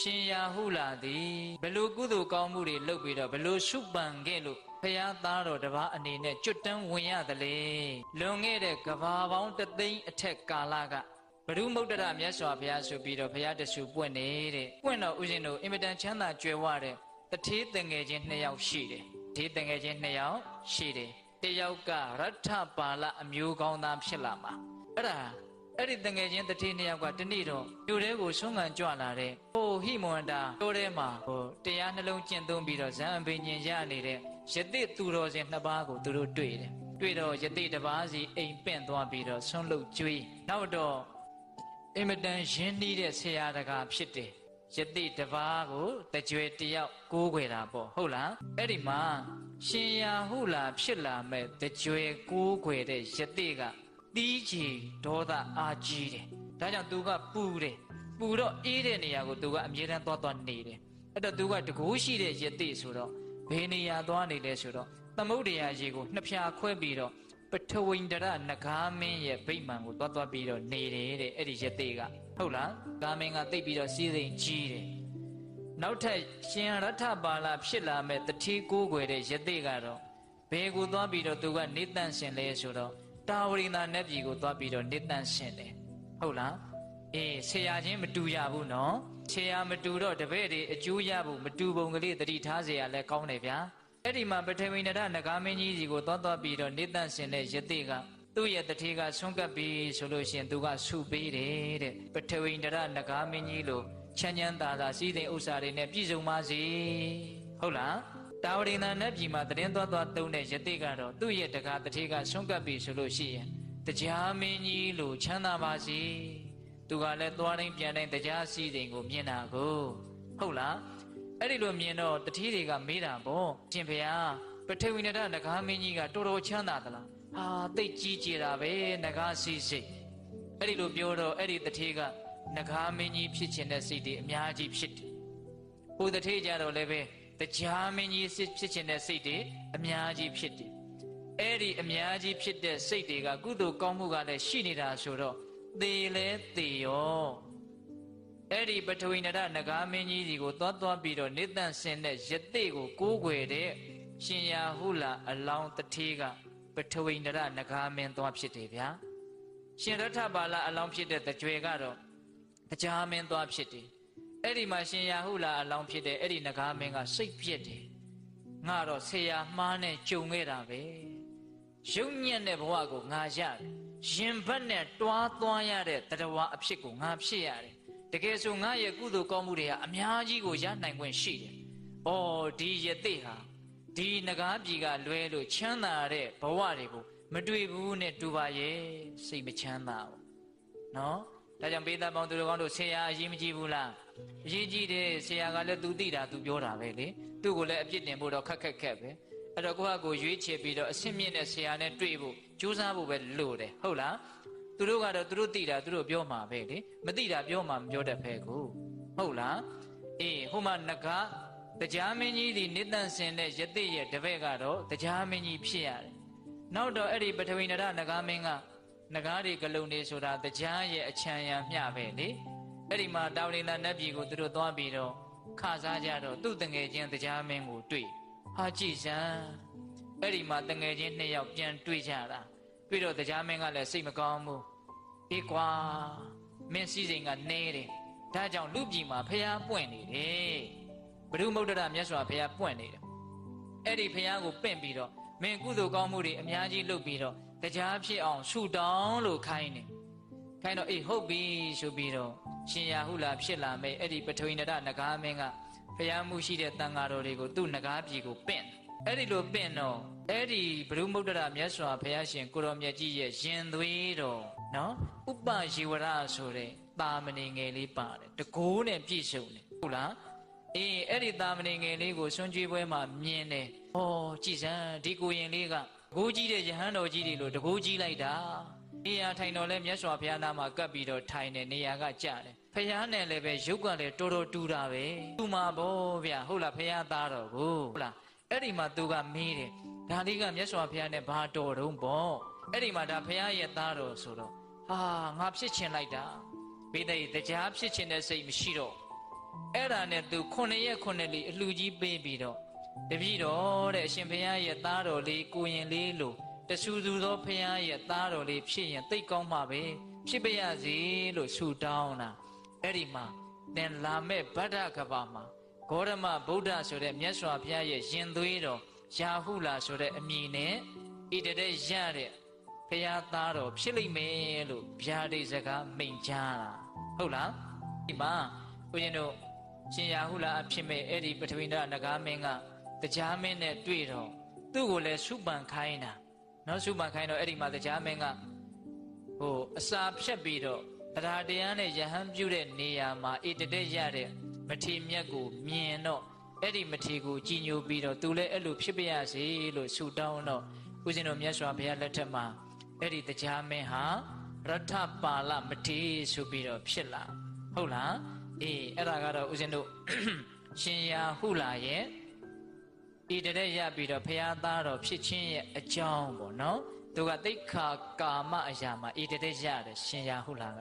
ရှင်ရာဟုလာသည်ဘလို့ကုသိုလ်ကောင်းမှုတွေလုပ်ပြီးတော့ဘလို့ရှုပန်ခဲ့လို့ဖရာသားတော်တစ်ပါးအနေနဲ့ကျွတ်တန်းဝင်ရတယ်လေလွန်ခဲ့တဲ့ကဘာပေါင်းတသိန်းအထက်ကာလကဘဒုမုဒ္ဒရမြတ်စွာဘုရားဆိုပြီးတော့ဘုရားတဆူပွင့်နေတဲ့ပွင့်တော့ဥရှင်တို့အင်မတန်ချမ်းသာကြွယ်ဝတဲ့တထေးတငယ်ချင်းနှစ်ယောက်ရှိတယ်ဒီတငယ်ချင်းနှစ်ယောက်ရှိတယ်တယောက်ကရထပါလအမျိုးကောင်းသားဖြစ်လာမှာအဲ့ဒါ အဲ့ဒီတငယ်ချင်းတတိနှစ်ယောက်ကတနေ့တော့မြို့ထဲကိုဆုံးခံကြွလာတဲ့ဟိုဟိမွန်တာတိုးထဲမှာဟိုတရားနှလုံးကျင့်သုံးပြီးတော့ဇံအပင်ညင်ရနေတဲ့ယတိသူတော်စင်နှစ်ပါးကိုသူတို့တွေ့တယ်တွေ့တော့ယတိတစ်ပါးစီအိမ်ပင့်သွားပြီးတော့ဆွန့်လုတ်ကျွေးနောက်တော့အင်မတန်ရင်းနှီးတဲ့ဆရာတကာဖြစ်တယ်ယတိတစ်ပါးကိုတကြွယ်တယောက်ကိုးခွေတာပေါ့ဟုတ်လားအဲ့ဒီမှာရှင်ရာဟုလာဖြစ်လာမဲ့တကြွယ်ကိုးခွေတဲ့ယတိက တီးချီဒေါသအာကြီးတယ်ဒါကြောင့်သူကပူတယ်ပူတော့အေးတဲ့နေရာကိုသူကအမြဲတမ်းသွားသွားနေတယ်အဲ့တော့သူကတကူးရှိတဲ့ယတိဆိုတော့ဘယ်နေရာသွားနေလဲဆိုတော့သမုဒ္ဒရာရေကိုနှစ်ဖြာခွဲပြီးတော့ပထဝိန္ဒရနဂါမင်းရဲ့ဗိမာန်ကိုသွားသွားပြီးတော့နေတယ်တဲ့အဲ့ဒီယတိကဟုတ်လားဂါမင်းကတိတ်ပြီးတော့စီးစိမ်ကြီးတယ်နောက်ထပ်ရှင်ရထပါလာဖြစ်လာမဲ့တတိကိုးကွယ်တဲ့ယတိကတော့ဘယ်ကိုသွားပြီးတော့သူကနေတန့်ရှင်လဲဆိုတော့ တာဝရိန္ဒာနတ်ပြည်ကိုသွားပြီးတော့နေတန့်ရှင်တယ်ဟုတ်လားအေးဆရာချင်းမတူရဘူးနော်ဆရာမတူတော့တပည့်တွေအကျိုးရဖို့မတူပုံကလေးတတိထားเสียရလဲကောင်းတယ်ဗျာအဲ့ဒီမှာပထဝီနရနဂါမင်းကြီးစီကိုသွားသွားပြီးတော့နေတန့်ရှင်တဲ့ယတိကသူ့ရဲ့တတိကဆွန့်ကပ်ပြီးဆိုလို့ရှိရင်သူကဆုပေးတယ်တဲ့ပထဝီနရနဂါမင်းကြီးလို့ချမ်းချမ်းသာသာစီးတဲ့ဥစ္စာတွေနဲ့ပြည့်စုံပါစေဟုတ်လား တာဝရိန္ဒာနတ်ပြည်မှာတရင်သွားသွားတုံးတဲ့ယတိကတော့သူ့ရဲ့တကားတတိကဆွန့်ကပ်ပြီးဆိုလို့ရှိရင်တရားမင်းကြီးလို့ချမ်းသာပါစေသူကလည်းသွားတိုင်းပြန်တိုင်းတရားစီးတဲ့ကိုမြင်တာကိုဟုတ်လားအဲ့ဒီလိုမြင်တော့တတိတွေကမေးတာပေါ့ရှင်ဖေဟာပထဝီနဒနဂါမင်းကြီးကတော်တော်ချမ်းသာသလားဟာသိတ်ကြီးကြည်တာပဲနဂါစီစိတ်အဲ့ဒီလိုပြောတော့အဲ့ဒီတတိကနဂါမင်းကြီးဖြစ်ခြင်းတဲ့စိတ်တွေအများကြီးဖြစ်တယ်ဟိုတတိကြတော့လည်းပဲ တရားမင်းကြီးဖြစ်ခြင်းတဲ့စိတ်တွေအများကြီးဖြစ်တယ်အဲ့ဒီအများကြီးဖြစ်တဲ့စိတ်တွေကကုသိုလ်ကောင်းမှုကလည်းရှိနေတာဆိုတော့သေလဲသေရောအဲ့ဒီပထဝီနရနဂါမင်းကြီးစီကိုသွားသွားပြီးတော့နေတန့်စင်တဲ့ယတိကိုကိုးကွယ်တဲ့ရှင်ရာဟုလာအလောင်းတထေးကပထဝီနရနဂါမင်းသွားဖြစ်တယ်ဗျာရှင်ရထပါလာအလောင်းဖြစ်တဲ့တကြွယ်ကတော့တရားမင်းသွားဖြစ်တယ် အဲ့ဒီမှာရှင်ရာဟုလာအလောင်းဖြစ်တဲ့အဲ့ဒီနဂါမင်းကစိတ်ပြက်တယ်ငါတော့ဆရာမှားနဲ့ကြုံခဲ့တာပဲရုပ်ညံ့တဲ့ဘဝကိုငါရတယ်ရင်ဘတ်နဲ့တွားသွားရတဲ့တရားအဖြစ်ကိုငါဖြစ်ရတယ်တကယ်ဆိုငါရဲ့ကုသိုလ်ကောင်းမှုတွေဟာအများကြီးကိုရနိုင်ခွင့်ရှိတယ်။အော်ဒီယသိဟာဒီနဂါးပြည်ကလွဲလို့ချမ်းသာတဲ့ဘဝတွေကိုမတွေ့ဘူးနဲ့တူပါရဲ့စိတ်မချမ်းသာဘူး။နော်ဒါကြောင့်ပေးသားပေါင်းသူတော်ကောင်းတို့ဆရာအရေးမကြီးဘူးလား အရေးကြီးတယ်ဆရာကလည်းသူသိတာသူပြောတာပဲလေသူ့ကိုလည်းအပြစ်တင်ဖို့တော့ခက်ခက်ခက်ပဲအဲ့တော့ကိုယ့်ဟာကိုရွေးချယ်ပြီးတော့အဆင့်မြင့်တဲ့ဆရာနဲ့တွေ့ဖို့ကြိုးစားဖို့ပဲလိုတယ်ဟုတ်လားသူတို့ကတော့သူတို့သိတာသူတို့ပြောမှာပဲလေမသိတာပြောမှာမပြောတတ်ဖဲကိုဟုတ်လားအေးဟိုမှာငကားတရားမင်းကြီးဒီနေတန်စင်တဲ့ယတိရဲ့တပည့်ကတော့တရားမင်းကြီးဖြစ်ရတယ်နောက်တော့အဲ့ဒီပထဝီနရငကားမင်းကငကားတွေကလုံနေဆိုတာတရားရဲ့အချမ်းရံမျှပဲလေ အဲ့ဒီမှာတာဝရိန္ဒနတ်ပြည်ကိုသူတို့သွားပြီးတော့ခစားကြတော့သူ့တငယ်ချင်းတရားမင်းကိုတွေ့ဟာကြည်စံအဲ့ဒီမှာတငယ်ချင်းနှစ်ယောက်ပြန်တွေ့ကြတာပြီးတော့တရားမင်းကလည်းစိတ်မကောင်းဘူးအေးကွာမင်းစည်းစိမ်ကနေတယ်ဒါကြောင့်လူပြည်မှာဖျားပွင့်နေတယ်ဘုရုမုဒ္ဒရာမြတ်စွာဘုရားပွင့်နေတယ်အဲ့ဒီဖျားကိုပင့်ပြီးတော့မင်းကုသိုလ်ကောင်းမှုတွေအများကြီးလုပ်ပြီးတော့တရားဖြစ်အောင်ရှူတောင်းလို့ခိုင်းတယ်ခိုင်းတော့အေးဟုတ်ပြီဆိုပြီးတော့ ရှင်ရာဟုလာဖြစ်လာမဲ့အဲ့ဒီပထဝီနရနဂါမင်းကဖျားမှုရှိတဲ့တန်ဃာတော်တွေကိုသူ့နဂါပြည်ကိုပင့်အဲ့ဒီလိုပင့်တော့အဲ့ဒီဘုရုမုဒ္ဒရာမြတ်စွာဘုရားရှင်ကိုရောမြတ်ကြီးရဲ့ရင်သွေးတော်နော်ဥပယေဝရဆိုတဲ့တာမဏေငယ်လေးပါတယ်တကိုးနဲ့ပြည့်စုံတယ်ဟုတ်လားအေးအဲ့ဒီတာမဏေငယ်လေးကိုဆွန်ကြွေးပွဲမှာမြင်တယ်ဩကြည်စမ်းဒီကိုရင်လေးကကိုကြီးတဲ့ယဟန်တော်ကြီးတွေလို့တကိုးကြီးလိုက်တာ နေရာထိုင်တော်လဲမြတ်စွာဘုရားနာမှာကပ်ပြီးတော့ထိုင်တယ်နေရာကကြတယ်ဖះနဲ့လည်းပဲရုပ်ကလည်းတော်တော်တူတာပဲတူမှာဗောဗျာဟုတ်လားဖះသားတော်ကိုဟုတ်လားအဲ့ဒီမှာသူကမေးတယ်ဒါလေးကမြတ်စွာဘုရားနဲ့ဘာတော်တုံးပေါ့အဲ့ဒီမှာဒါဘုရားရဲ့သားတော်ဆိုတော့ဟာငါဖြစ်ချင်လိုက်တာဘေးတဲ့တရားဖြစ်ချင်တဲ့စိတ်မရှိတော့အဲ့ဒါနဲ့သူခုနှစ်ရက်ခုနှစ်လီအလှကြီးပေးပြီးတော့တပည့်တော်တဲ့အရှင်ဘုရားရဲ့သားတော်လေးကိုရင်လေးလို့ တဆူသူသောဘုရားရဲ့သားတော်လေးဖြစ်ရင်သိတ်ကောင်းမှာပဲဖြစ်ပါရစေလို့ဆုတောင်းတာအဲ့ဒီမှာသင်လာမဲ့ဗဒ္ဒကဘာမှာဂေါရမဗုဒ္ဓဆိုတဲ့မြတ်စွာဘုရားရဲ့ရင်သွေးတော်ယာဟုလာဆိုတဲ့အမည်နဲ့ဣတတဲ့ရတဲ့ဘုရားသားတော်ဖြစ်လိမ့်မယ်လို့ဗျာဒိတ်စကားမိန်ကြားတာဟုတ်လားဒီမှာဦးဇင်းတို့ရှင်ယာဟုလာအဖြစ်မဲ့အဲ့ဒီပထဝီနာနဂါမင်းကတရားမင်းနဲ့တွေ့တော့သူ့ကိုလည်းစုပန်ခိုင်းတာ နော်စုပန်ခိုင်းတော့အဲ့ဒီမှာတရားမင်းကဟိုအစာဖြတ်ပြီးတော့တရားတရားနဲ့ယဟန်ပြုတဲ့နေရာမှာဣတတဲ့ရတဲ့မထေမြတ်ကိုမြင်တော့အဲ့ဒီမထေကိုကြည်ညိုပြီးတော့သူလည်းအဲ့လိုဖြစ်ပါရစေလို့ဆုတောင်းတော့ဦးဇင်းတို့မြတ်စွာဘုရားလက်ထက်မှာအဲ့ဒီတရားမင်းဟာရထပါလမထေဆိုပြီးတော့ဖြစ်လာဟုတ်လားအေးအဲ့ဒါကတော့ဦးဇင်းတို့ရှင်ယာဟုလာရဲ့ဤ တရက်ရပြီးတော့ဘုရားသားတော်ဖြစ်ခြင်းရဲ့အကြောင်းပေါ့နော်သူကတိတ်ခါကာမအရာမှာဤတရက်ရတယ်ရှင်ယာဟုလာက